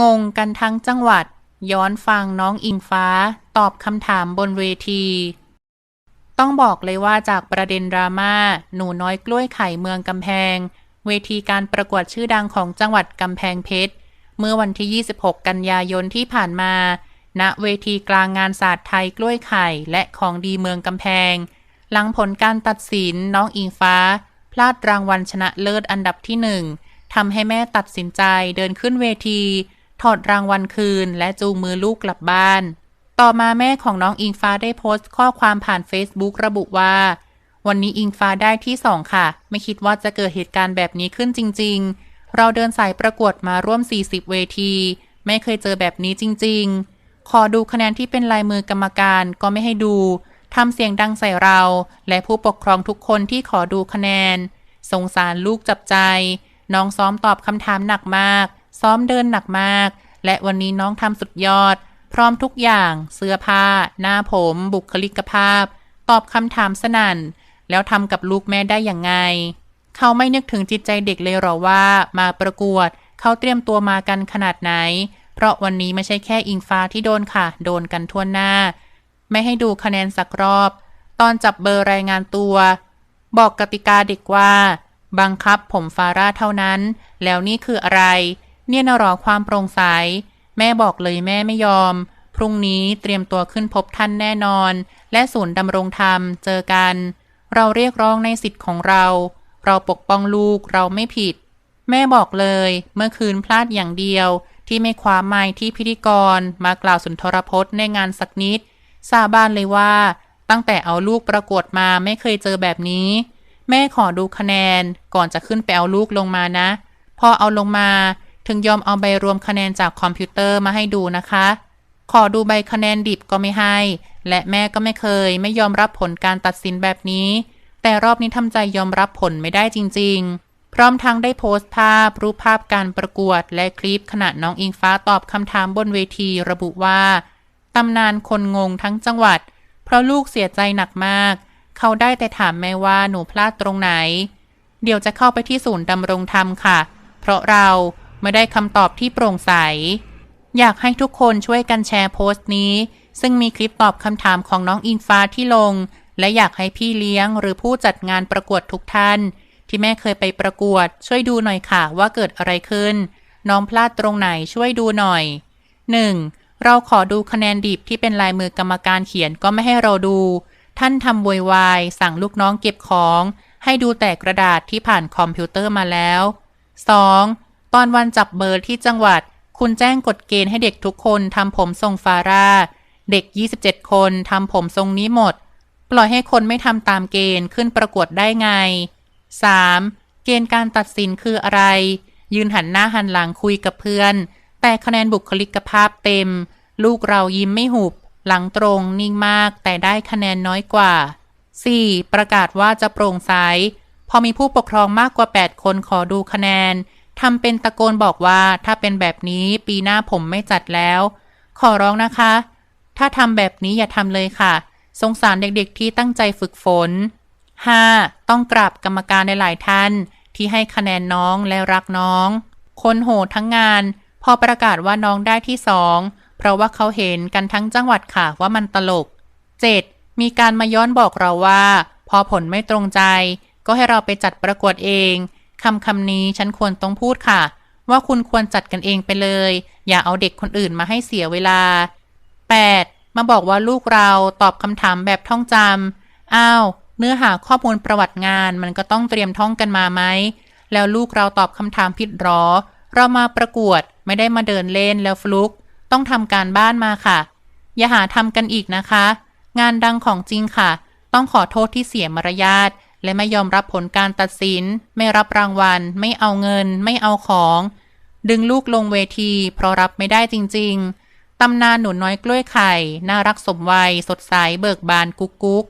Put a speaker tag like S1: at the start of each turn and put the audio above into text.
S1: งงกันทั้งจังหวัด ย้อนฟังน้องอิงฟ้า ตอบคำถามบนเวที ต้องบอกเลยว่าจากประเด็นดราม่าหนูน้อยกล้วยไข่เมืองกำแพง เวทีการประกวดชื่อดังของจังหวัดกำแพงเพชร เมื่อวันที่ 26 กันยายนที่ผ่านมา ณ เวทีกลางงานศาสตร์ไทยกล้วยไข่และของดีเมืองกำแพง หลังผลการตัดสินน้องอิงฟ้า พลาดรางวัลชนะเลิศอันดับที่หนึ่งทำให้แม่ตัดสินใจเดินขึ้นเวที ถอดรางวัลคืน และจูงมือลูกกลับบ้าน ต่อมาแม่ของน้องอิงฟ้าได้โพสต์ข้อความผ่าน Facebook ระบุว่า วันนี้อิงฟ้าได้ที่สองค่ะ ไม่คิดว่าจะเกิดเหตุการณ์แบบนี้ขึ้นจริง ๆ เราเดินสายประกวดมาร่วม 40 เวที ไม่เคยเจอแบบนี้จริง ๆ ขอดูคะแนนที่เป็นลายมือกรรมการก็ไม่ให้ดูทำเสียงดังใส่เรา และผู้ปกครองทุกคนที่ขอดูคะแนน สงสารลูกจับใจ น้องซ้อมตอบคำถามหนักมาก ซ้อมเดินหนักมาก และวันนี้น้องทำสุดยอด พร้อมทุกอย่างเสื้อผ้า หน้าผม บุคลิกภาพ ตอบคำถามสนั่น แล้วทำกับลูกแม่ได้อย่างไง เขาไม่นึกถึงจิตใจเด็กเลยหรอว่ามาประกวด เขาเตรียมตัวมากันขนาดไหน เพราะวันนี้ไม่ใช่แค่อิงฟ้าที่โดนค่ะ โดนกันทั่วหน้า ไม่ให้ดูคะแนนสักรอบ ตอนจับเบอร์รายงานตัว บอกกติกาเด็กว่า บังคับผมฟาร่าเท่านั้น แล้วนี่คืออะไร เนี่ยนะหรอความโปร่งใส แม่บอกเลยแม่ไม่ยอม พรุ่งนี้เตรียมตัวขึ้นพบท่านแน่นอน และศูนย์ดำรงธรรมเจอกัน เราเรียกร้องในสิทธิ์ของเรา เราปกป้องลูกเราไม่ผิด แม่บอกเลย เมื่อคืนพลาดอย่างเดียว ที่ไม่คว้าไม้ที่พิธีกร มากล่าวสุนทรพจน์ในงานสักนิด สาบานเลยว่า ตั้งแต่เอาลูกประกวดมาไม่เคยเจอแบบนี้ แม่ขอดูคะแนนก่อนจะขึ้นไปเอาลูกลงมานะ พอเอาลงมา ถึงยอมเอาใบรวมคะแนนจากคอมพิวเตอร์มาให้ดูนะคะ ขอดูใบคะแนนดิบก็ไม่ให้ และแม่ก็ไม่เคย ไม่ยอมรับผลการตัดสินแบบนี้ แต่รอบนี้ทำใจยอมรับผลไม่ได้จริง ๆ พร้อมทั้งได้โพสต์ภาพ รูปภาพการประกวด และคลิปขณะน้องอิงฟ้าตอบคำถามบนเวทีระบุว่าตำนานคนงงทั้งจังหวัด เพราะลูกเสียใจหนักมาก เขาได้แต่ถามแม่ว่าหนูพลาดตรงไหน เดี๋ยวจะเข้าไปที่ศูนย์ดำรงธรรมค่ะ เพราะเรา ไม่ได้คำตอบที่โปร่งใส อยากให้ทุกคนช่วยกันแชร์โพสต์นี้ ซึ่งมีคลิปตอบคำถามของน้องอิงฟ้าที่ลง และอยากให้พี่เลี้ยงหรือผู้จัดงานประกวดทุกท่าน ที่แม่เคยไปประกวด ช่วยดูหน่อยค่ะว่าเกิดอะไรขึ้น น้องพลาดตรงไหนช่วยดูหน่อย 1. เราขอดูคะแนนดิบที่เป็นลายมือกรรมการเขียนก็ไม่ให้เราดู ท่านทำวยวายสั่งลูกน้องเก็บของ ให้ดูแต่กระดาษที่ผ่านคอมพิวเตอร์มาแล้ว 2. ตอนวันจับเบอร์ที่จังหวัด คุณแจ้งกฎเกณฑ์ให้เด็กทุกคนทำผมทรงฟาร่า เด็ก 27 คนทำผมทรงนี้หมด ปล่อยให้คนไม่ทำตามเกณฑ์ขึ้นประกวดได้ไง 3. เกณฑ์การตัดสินคืออะไร ยืนหันหน้าหันหลังคุยกับเพื่อน แต่คะแนนบุคลิกภาพเต็ม ลูกเรายิ้มไม่หุบ หลังตรงนิ่งมาก แต่ได้คะแนนน้อยกว่า 4. ประกาศว่าจะโปร่งใส พอมีผู้ปกครองมากกว่า 8 คนขอดูคะแนน ทำเป็นตะโกนบอกว่าถ้าเป็นแบบนี้ปีหน้าผมไม่จัดแล้ว ขอร้องนะคะ ถ้าทำแบบนี้อย่าทำเลยค่ะ สงสารเด็กๆที่ตั้งใจฝึกฝน 5. ต้องกราบกรรมการในหลายท่าน ที่ให้คะแนนน้องและรักน้อง คนโหดทั้งงาน พอประกาศว่าน้องได้ที่สองเพราะว่าเขาเห็นกันทั้งจังหวัดค่ะว่ามันตลก 7. มีการมาย้อนบอกเราว่า พอผลไม่ตรงใจ ก็ให้เราไปจัดประกวดเอง คำคำนี้ฉันควรต้องพูดค่ะ ว่าคุณควรจัดกันเองไปเลย อย่าเอาเด็กคนอื่นมาให้เสียเวลา 8. มาบอกว่าลูกเราตอบคำถามแบบท่องจำอ้าว เนื้อหาข้อมูลประวัติงานมันก็ต้องเตรียมท่องกันมาไหม แล้วลูกเราตอบคำถามผิดหรอ เรามาประกวดไม่ได้มาเดินเล่นแล้วฟลุก ต้องทำการบ้านมาค่ะ อย่าหาทำกันอีกนะคะ งานดังของจริงค่ะ ต้องขอโทษที่เสียมารยาท และไม่ยอมรับผลการตัดสิน ไม่รับรางวัล ไม่เอาเงิน ไม่เอาของ ดึงลูกลงเวที เพราะรับไม่ได้จริง ๆ ตำนานหนูน้อยกล้วยไข่ น่ารักสมวัย สดใสเบิกบานกุ๊กกุ๊ก